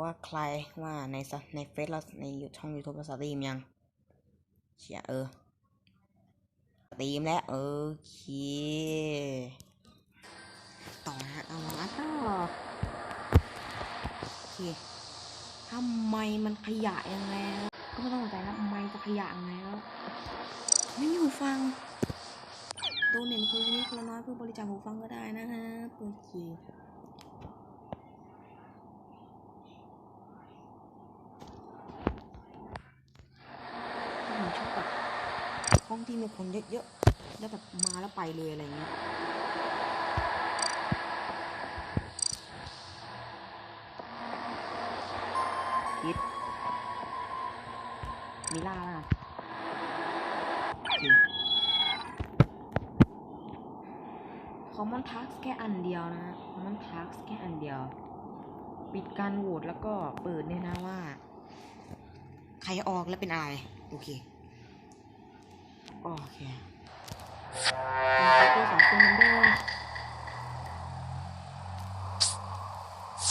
ว่าใครว่าในสในเฟซเราในช่องยูทูบเราสตรีมยังเชียเออสตรีมแล้วโอเคต่อนะฮะเอามาต่อโอเคทำไมมันขยะยังไงก็ไม่ต้องสนใจแล้วทำไมจะขยะยังไงแล้วไม่มีหูฟังโดนเน็ตคนละนิดคนละน้อยเพื่อบริจาคหูฟังก็ได้นะฮะโอเค ผมชอบแบบห้อง ที่มีคนเยอะๆ แล้วแบบมาแล้วไปเลยอะไรเงี้ย คิด มิล่าล่ะคอมมอนทักแค่อันเดียวนะคอมมอนทักแค่อันเดียว ปิดการโหวตแล้วก็เปิดเนี่ยนะว่า ใครออกแล้วเป็นอะไร โอเค โอเคเป็นตัวสองคนเหมือนเดิม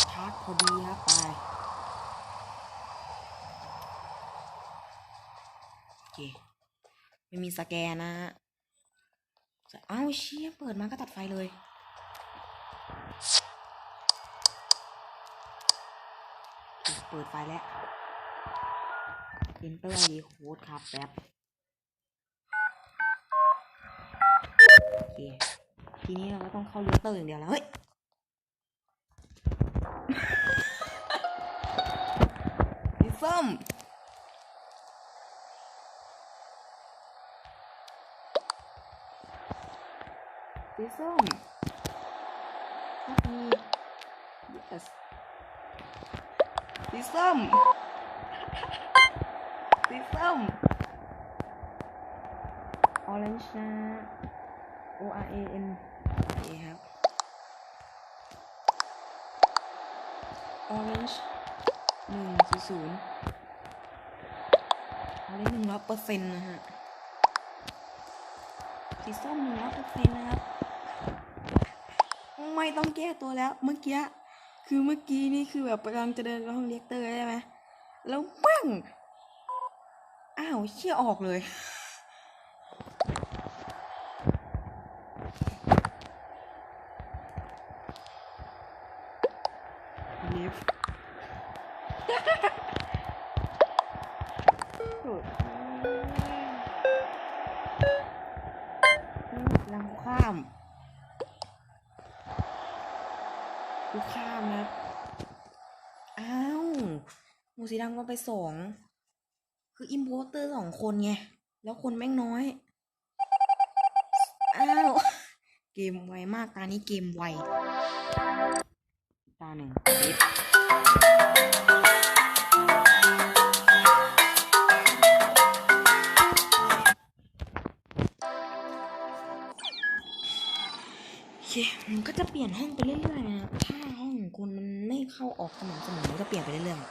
ชาร์จพอดีครับไปโอเคไม่มีสแกนนะฮะเอ้าเชี่ยเปิดมาก็ตัดไฟเลยเปิดไฟแล้ว enter id code ครับแป๊บ โอเค ทีนี้เราก็ต้องเข้าลิเตอร์อย่างเดียวแล้ว เฮ้ย พี่ส้มพี่ส้ม help me yes พี่ส้มสีส้ม orange นะ O R A N ครับ orange หนึ่งศูนย์ศูนย์ orange หนึ่งร้อยเปอร์เซ็นต์นะฮะสีส้มหนึ่งร้อยเปอร์เซ็นต์นะครับ ไม่ต้องแก้ตัวแล้วเมื่อกี้คือเมื่อกี้นี่คือแบบกำลังจะเดินไปห้องเรียกเตอร์ใช่ไหมแล้วปั้งอ้าวเชี่ยออกเลย ลิฟต์ ลังข้ามกูข้ามนะ อ้าวหมูสีดำก็ไปสอง คืออิมโพสเตอร์สองคนไง แล้วคนแม่งน้อย อ้าว เกมไวมาก ตานี้เกมไว ตาหนึ่ง จะเปลี่ยนห้องไปเรื่อยๆนะถ้าห้องคุณมันไม่เข้าออกสม่ำเสมอก็เปลี่ยนไปเรื่อยๆ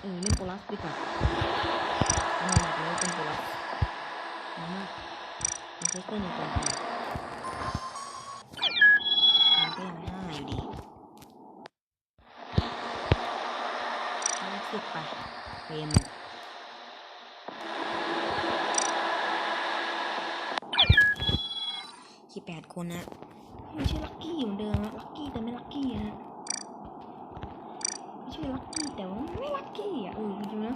เออเล่นโปลัสดีกว่าไม่อยากเลยเป็นโปลัสมากมันก็เป็นตัวดีมัน แปดคนนะไม่ใช่ลักกี้เหมือนเดิมอะลักกี้แต่ไม่ลักกี้นะชื่อลักกี้แต่ว่าไม่ลักกี้อะเออจริงๆนะ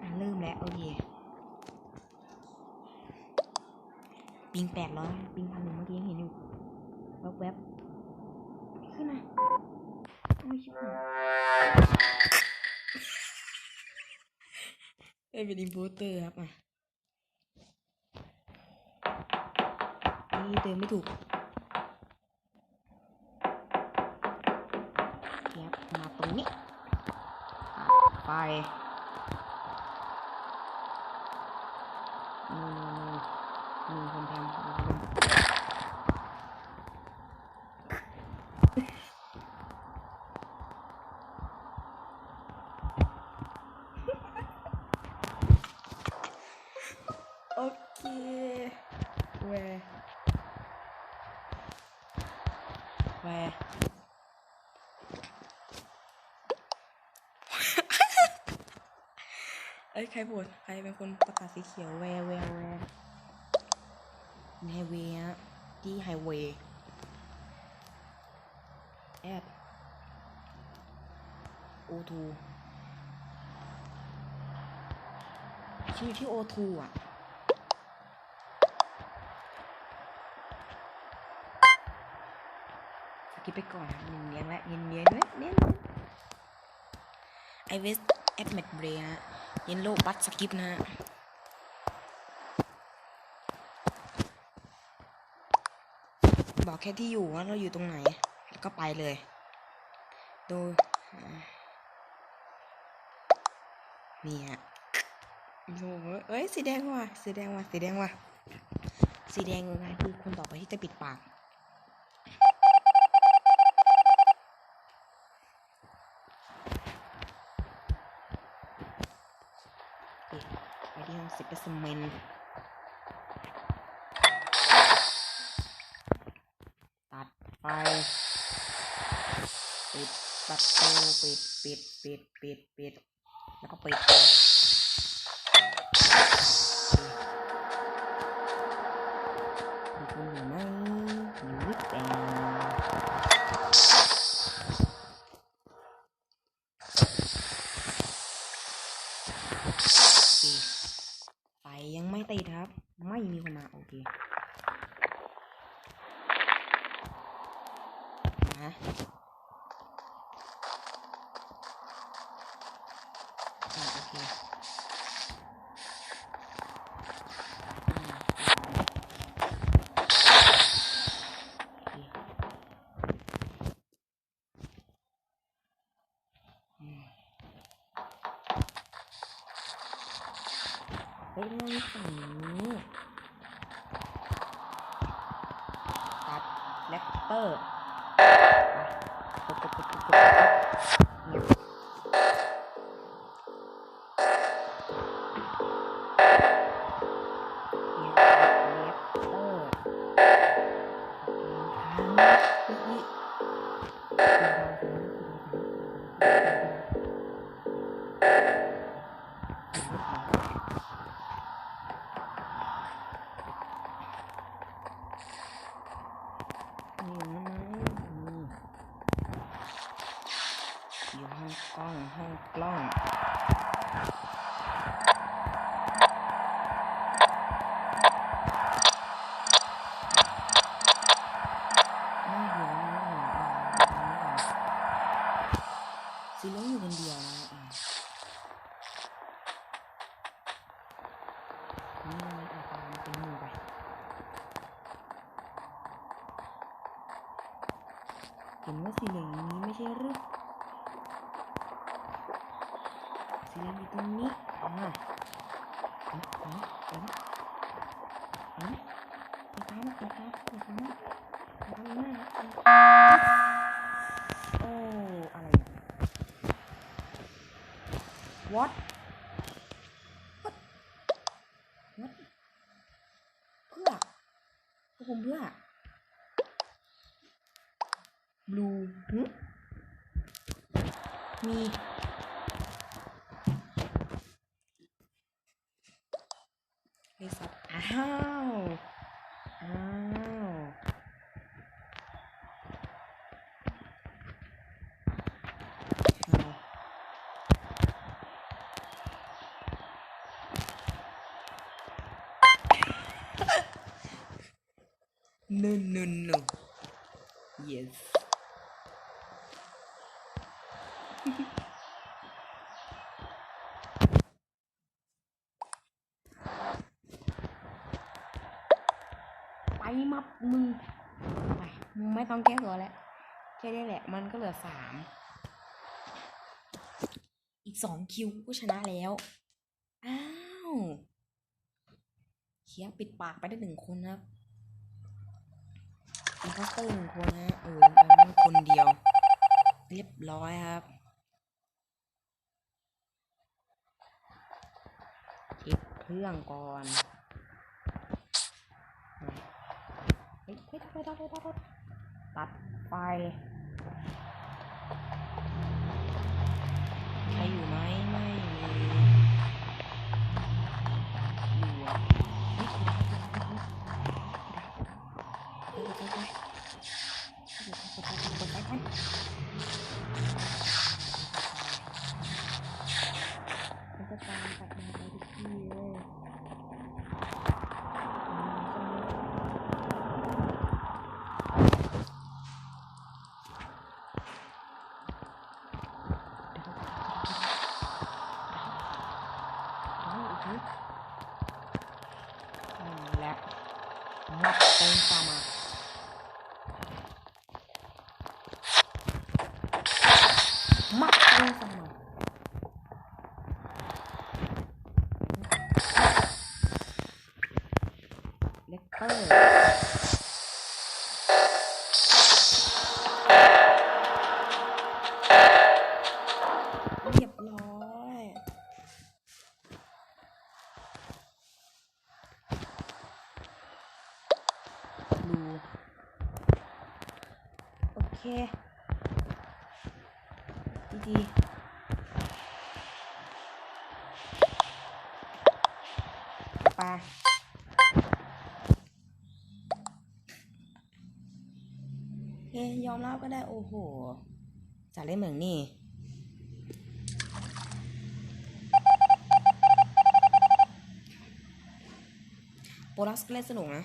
อะเริ่มแล้วโอเคปิงแปดร้อยปิงพันหนึ่งเมื่อกี้ยังเห็นอยู่แวบแวบขึ้นนะไม่ใช่เอ้เป็นอินโพเตอร์ครับอะ นี่เติมไม่ถูกเทียบมาตรงนี้ไป เอ้ย ใครบวดใครเป็นคนประกาศสีเขียวแววแววแวในไฮเวย์ที่ไฮเวย์แอดโอทูชีวิตที่โอทูอะิปไปก่อนนะเนียนๆและเนียนๆและเนียนไอเวสแอดแมทเบรฮะเยนโลบัตสกิปนะฮะบอกแค่ที่อยู่ว่าเราอยู่ตรงไหน ก็ไปเลย ดูนี่ฮะโอ้เอ้ยสีแดงว่ะสีแดงว่ะสีแดงว่ะสีแดงยังไงคือคนต่อไปที่จะปิดปาก โอเค ไปที่ห้องสิบเปสเมนตัดไฟปิดประตูปิดปิดปิดปิดปิดแล้วก็ปิด ติดครับ ไม่มีคนมา โอเคมาอ่าโอเคอ่าโอเคอืม เฮ้ยมันมีฝั่งนี้ตัด แนี่นะนี่อยู่ห้องกล้องห้องกล้อง ไม่เห็นไม่เห็นอ่าซีโร่อยู่คนเดียวนะอ่านี่มันอาจจะเป็นหมู่ไปเห็นว่าสีเหลืองอย่าง นี้ไม่ใช่หรือสีเหลืองอยู่ตรงนี้อ่าเห็นเห็นเห็นเห็นอย่าตามอย่าตามอย่าตามอย่าตามหน้าอย่าตามโอ้อะไรเนี่ย what what what เพื่อผมเพื่อ blue หึมี ไอ สัตว์อ้าวอ้าวอ้าว no no no yes ไปมับมึงไปมึงไม่ต้องแก้ตัวแล้วแค่นี้แหละ มันก็เหลือสามอีกสองคิวก็ชนะแล้ว อ้าวเคียปิดปากไปได้หนึ่งคนนะครับอินคัสเตอร์หนึ่งคนนะเออแล้วมันคนเดียว เรียบร้อยครับเช็คเครื่องก่อน ตัดไปตัดไปใครอยู่ไหมไม่มีอยู่อะ อ้โหจัดเล่นเหมืองนี่โปรดักส์เล่นสนุกนะ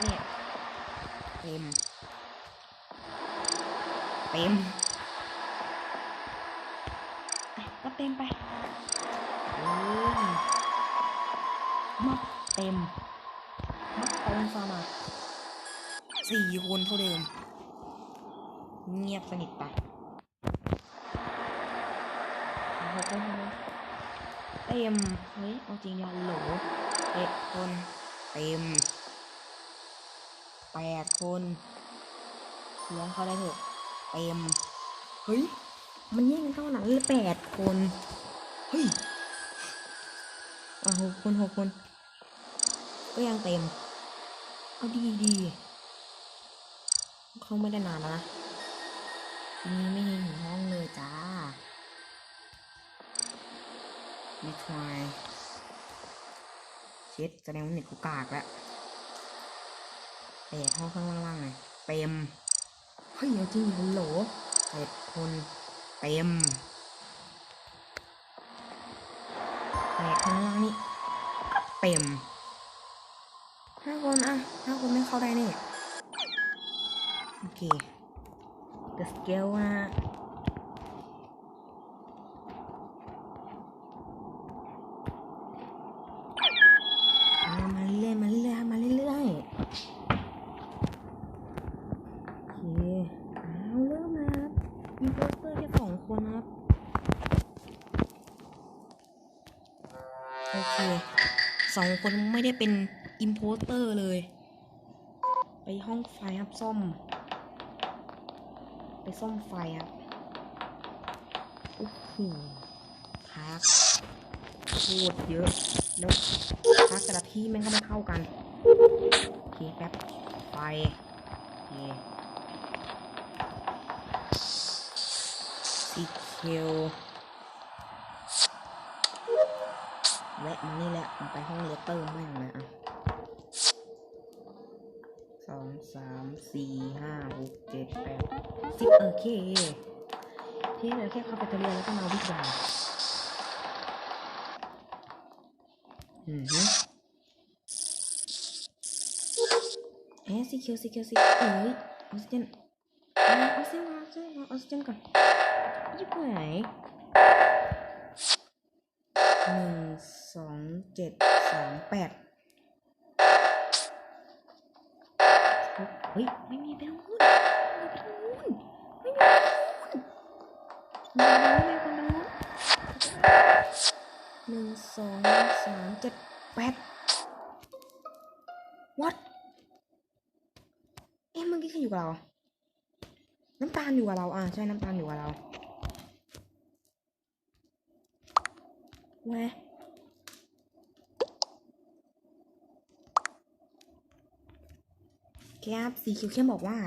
เนี่ยเต็มเต็มอะก็เต็มไปโอ้ยมัดเต็มมัดเต็มฟามาสี่คนเท่าเดิม เงียบสนิทไปหกคนเต็ม เฮ้ย เอาจริงยันโหลเจ็ดคน เต็ม แปดคนเลี้ยงเขาได้เถอะเต็มเฮ้ย มันแย่งกันเท่านั้นเลยแปดคน เฮ้ยอะหกคนหกคน ก็ยังเต็ม เอาดีดีเขาไม่ได้นานแล้วนะนี่ไม่เห็นถึงห้องเลยจ้ารีทรายเช็ดแสดงว่าเน็ตกูกากแล้ว แปดห้องข้างล่างๆเลยเต็มเฮ้ยเอาจริงฮัลโหลเจ็ดคนเต็มเปดข้างล่างนี่เต็มห้าคนอะห้าคนไม่เข้าได้เนี่ยโอเค the scale นะอ่ามาเรื่อยๆมาเรื่อยๆมาเรื่อยๆโอเคเอาเริ่มนะครับมีโปสเตอร์แค่สองคนนะครับ โอ เคสองคนไม่ได้เป็นอิมโพสเตอร์เลย ไปห้องไฟครับซ่อม ไปซ่อมไฟครับโอ้โหพักโคตรเยอะแล้วพักแต่ละที่แม่งก็ไม่เข้ากันโอเคแป๊บไฟโอเคซีเคล แวะมานี่แหละมันไปห้องเลเตอร์แม่งเลยอะสองสามสี่ห้าหกเจ็ดแปดสิบโอเคที่เหลือแค่คาเฟ่เทเรียแล้วก็มาวิทยาอือฮึเอ๊ะสีเขียวสีเขียวสีเอ้ยออกซิเจนออกซิเจนมาออกซิเจนมาออกซิเจนก่อนยี่ปไหน หนึ่งสองเจ็ดสามแปดเฮ้ยไม่มีไปทางนู้นไม่มีไปทางนู้นไม่มีไปทางนู้นไม่มีไปทางนู้นหนึ่งสองสามเจ็ดแปด what เอ๊ะเมื่อกี้ใครอยู่กับเรา น้ำตาลอยู่กับเราอ่าใช่น้ำตาลอยู่กับเรา แวะแคปสีเขียวเข้มบอกว่า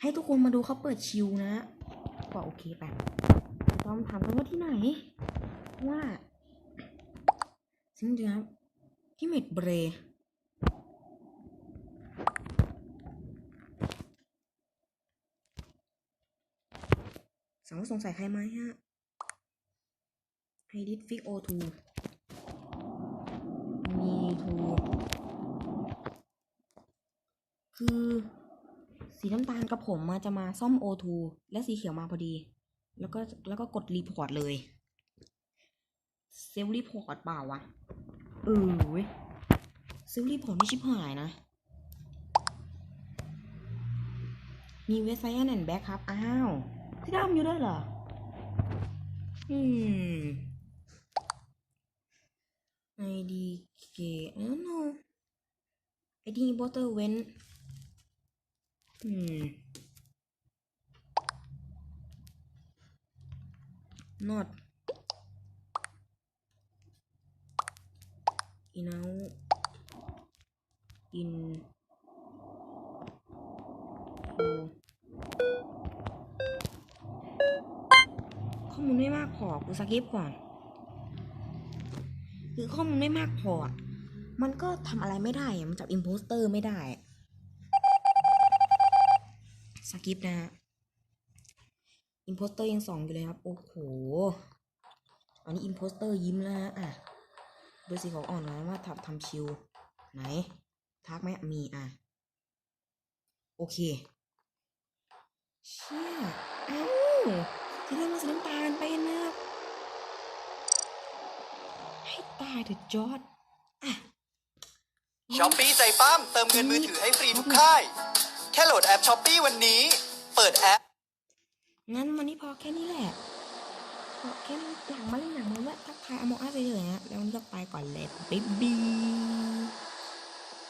ให้ทุกคนมาดูเขาเปิดชิวนะก็โอเคไปต้องถามกันว่าที่ไหน ว่าซึ่งเดี๋ยวที่เมดเบรสังว่าสงสัยใครไหมฮะ ไฮดิสฟิกโอทูมีทูคือ สีน้ำตาลกับผมมาจะมาซ่อมโอทูและสีเขียวมาพอดี แล้วก็แล้วก็กดรีพอร์ตเลยเซลล์รีพอร์ตเปล่าวะเออเว้ยเซลล์รีพอร์ตไม่ชิบหายนะมีเว็บไซต์แอนด์แบ็คครับ อ้าวที่ดำอยู่ด้วยเหรอ อืม ID เกเออ no ID importer เว้นอืม not in out in ข้อมูลไม่มากพอกูสกิปก่อน คือข้อมูลไม่มากพอ มันก็ทำอะไรไม่ได้มันจับอิมโพสเตอร์ไม่ได้สกิปนะอิมโพสเตอร์ยังสองอยู่เลยครับ โอ้โห อันนี้อิมโพสเตอร์ยิ้มแล้วฮะอะดูสิเขาอ่อนนะว่าทำทำชิว ไหน ทักไหมมีอะ โอเค เชี่ยเอ้าที่เรื่องมาสีน้ำตาลเป็นนะครับ ให้ตายเถอะจอร์ดอะช้อปปี้ใจปั้มเติมเงินมือถือให้ฟรีทุกค่าย แค่โหลดแอปช้อปปี้วันนี้ เปิดแอป งั้นวันนี้พอแค่นี้แหละพอแค่หลังมาเล่นหนังมาแวะทักทายอโมอาไปเลยนะแล้ววันนี้ก็ไปก่อนเลยบ๊ายบาย